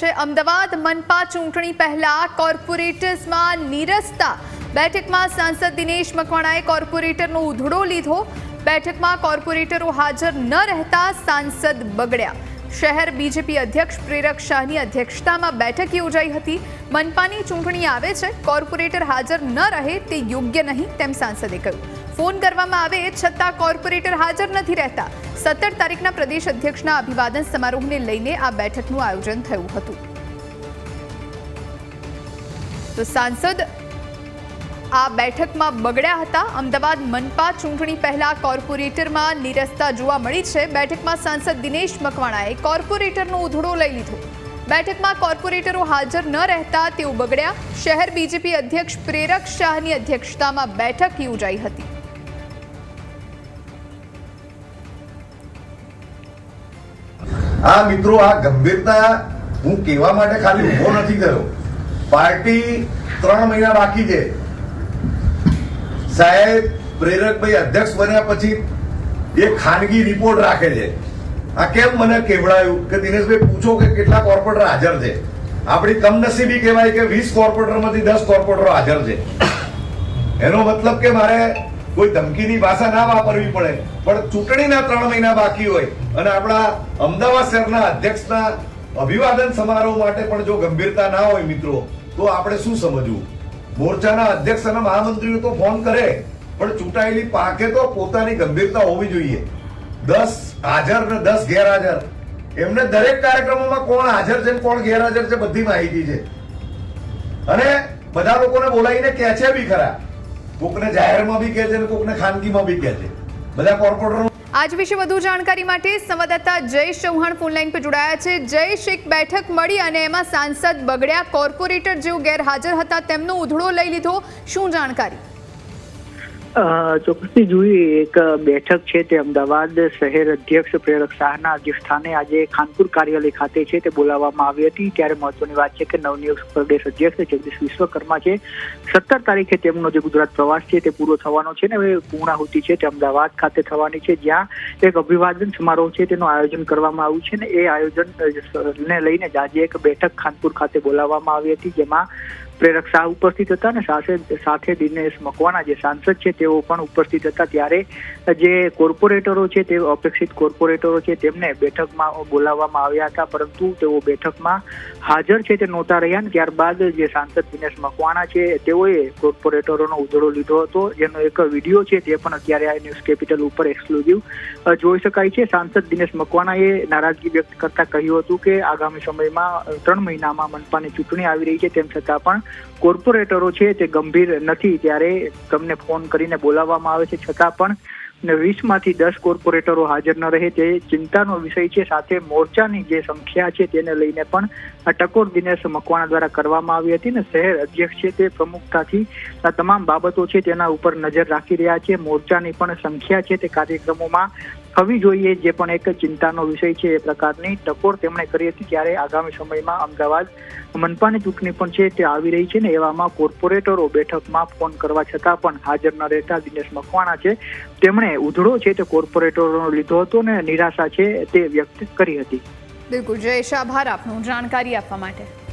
છે. અમદાવાદ મનપા ચૂંટણી પહેલા કોર્પોરેટર્સમાં નીરસતા. બેઠકમાં સાંસદ દિનેશ મકવાણાએ કોર્પોરેટરનો ઉધડો લીધો. બેઠકમાં કોર્પોરેટરો હાજર ન રહેતા સાંસદ બગડ્યા. શહેર બીજેપી અધ્યક્ષ પ્રેરક શાહની અધ્યક્ષતામાં બેઠક યોજાઈ હતી. મનપાની ચૂંટણી આવે છે. કોર્પોરેટર હાજર ન રહે તે યોગ્ય નહીં તેમ સાંસદે કહ્યું. ફોન કરવામાં આવે છતાં કોર્પોરેટર હાજર નથી રહેતા. સત્તર તારીખના પ્રદેશ અધ્યક્ષના અભિવાદન સમારોહને લઈને આ બેઠકનું આયોજન થયું હતું. તો સાંસદ આ બેઠકમાં બગડ્યા હતા. અમદાવાદ મનપા ચૂંટણી પહેલા કોર્પોરેટરમાં નિરસ્તા જોવા મળી છે. બેઠકમાં સાંસદ દિનેશ મકવાણાએ કોર્પોરેટરનો ઉધડો લઈ લીધો. બેઠકમાં કોર્પોરેટરો હાજર ન રહેતા તેઓ બગડ્યા. શહેર બીજેપી અધ્યક્ષ પ્રેરક શાહની અધ્યક્ષતામાં બેઠક યોજાઈ હતી. આ મિત્રો, આ ગંભીરતા હું કહેવા માટે ખાલી ઊભો નથી કર્યો પાર્ટી ત્રણ મહિના બાકી છે. સાહેબ, પ્રેરકભાઈ અધ્યક્ષ બન્યા પછી એ ખાનગી રિપોર્ટ રાખે છે. આ કેમ મને કેવડાયું કે દિનેશભાઈ પૂછો કે કેટલા કોર્પોરેટર હાજર છે. આપણી કમનસીબી કહેવાય કે વીસ કોર્પોરેટરમાંથી દસ કોર્પોરેટરો હાજર છે. એનો મતલબ કે મારે કોઈ ધમકીની ભાષા ના વાપરવી પડે, પણ ચૂંટણીના ત્રણ મહિના બાકી હોય અને આપણા અમદાવાદ શહેરના અધ્યક્ષના અભિવાદન સમારોહ માટે પણ જો ગંભીરતા ના હોય મિત્રો, તો આપણે શું સમજવું? મોરચાના અધ્યક્ષ અને મહામંત્રીઓ તો ફોન કરે, પણ ચૂંટાયેલી પાકે તો પોતાની ગંભીરતા હોવી જોઈએ. દસ હાજર ને દસ ગેરહાજર. એમને દરેક કાર્યક્રમોમાં કોણ હાજર છે કોણ ગેરહાજર છે બધી માહિતી છે. અને બધા લોકોને બોલાવીને કહે છે બી ખરા. કોકને જાહેરમાં બી કહે છે અને કોકને ખાનગીમાં બી કહે છે. બધા કોર્પોરેટરો આજ વિશે વધુ જાણકારી માટે સંવાદદાતા જય ચૌહાણ ફોનલાઈન પર જોડાયા છે. જય શેખ બેઠક મળી અને એમાં સાંસદ બગડ્યા. કોર્પોરેટર જેઓ ગેરહાજર હતા, તેમનો ઉધડો લઈ લીધો. શું જાણકારી? ચોક્કસથી જોઈએ એક બેઠક છે તે અમદાવાદ શહેર અધ્યક્ષ પ્રેરક શાહના અધ્યક્ષસ્થાને આજે ખાનપુર કાર્યાલય ખાતે છે તે બોલાવવામાં આવી હતી. ત્યારે મહત્વની વાત છે કે નવનિયુક્ત પ્રદેશ અધ્યક્ષ જગદીશ વિશ્વકર્મા છે. સત્તર તારીખે તેમનો જે ગુજરાત પ્રવાસ છે તે પૂરો થવાનો છે ને હવે પૂર્ણાહુતિ છે તે અમદાવાદ ખાતે થવાની છે. જ્યાં એક અભિવાદન સમારોહ છે તેનું આયોજન કરવામાં આવ્યું છે ને એ આયોજન ને લઈને આજે એક બેઠક ખાનપુર ખાતે બોલાવવામાં આવી હતી, જેમાં પ્રેરક શાહ ઉપસ્થિત હતા અને સાથે સાથે દિનેશ મકવાણા જે સાંસદ છે, તેઓ પણ ઉપસ્થિત હતા. ત્યારે જે કોર્પોરેટરો છે, તે અપેક્ષિત કોર્પોરેટરો છે, તેમને બેઠકમાં બોલાવવામાં આવ્યા હતા. પરંતુ તેઓ બેઠકમાં હાજર છે તે નહોતા રહ્યા અને ત્યારબાદ જે સાંસદ દિનેશ મકવાણા છે, તેઓએ કોર્પોરેટરોનો ઉધડો લીધો હતો. જેનો એક વીડિયો છે, તે પણ અત્યારે આ ન્યૂઝ કેપિટલ ઉપર એક્સક્લુઝિવ જોઈ શકાય છે. સાંસદ દિનેશ મકવાણાએ નારાજગી વ્યક્ત કરતા કહ્યું હતું કે, આગામી સમયમાં ત્રણ મહિનામાં મનપાની ચૂંટણી આવી રહી છે. તેમ છતાં પણ કોર્પોરેટરો છે તે ગંભીર નથી ત્યારે તમને ફોન કરીને બોલાવવામાં આવે છે. છતાં પણ વીસમાંથી દસ કોર્પોરેટરો હાજર ન રહે. તે ચિંતાનો વિષય છે, સાથે મોરચાની જે સંખ્યા છે તેને લઈને પણ આ ટકોર દિનેશ મકવાણા દ્વારા કરવામાં આવી હતી ને શહેર અધ્યક્ષ છે તે પ્રમુખતાથી આ તમામ બાબતો છે તેના ઉપર નજર રાખી રહ્યા છે. મોરચાની પણ સંખ્યા છે તે કાર્યક્રમોમાં થવી જોઈએ જે પણ એક ચિંતાનો વિષય છે એ પ્રકારની ટકોર તેમણે કરી હતી ત્યારે આગામી સમયમાં અમદાવાદ મનપાની ચૂંટણી પણ છે તે આવી રહી છે ને એવામાં કોર્પોરેટરો બેઠકમાં ફોન કરવા છતાં પણ હાજર ન રહેતા દિનેશ મકવાણા છે. તેમણે ઉધડો છે તે કોર્પોરેટરોનો લીધો હતો ને નિરાશા છે તે વ્યક્ત કરી હતી. બિલકુલ, જયેશ, આભાર આપનો જાણકારી આપવા માટે.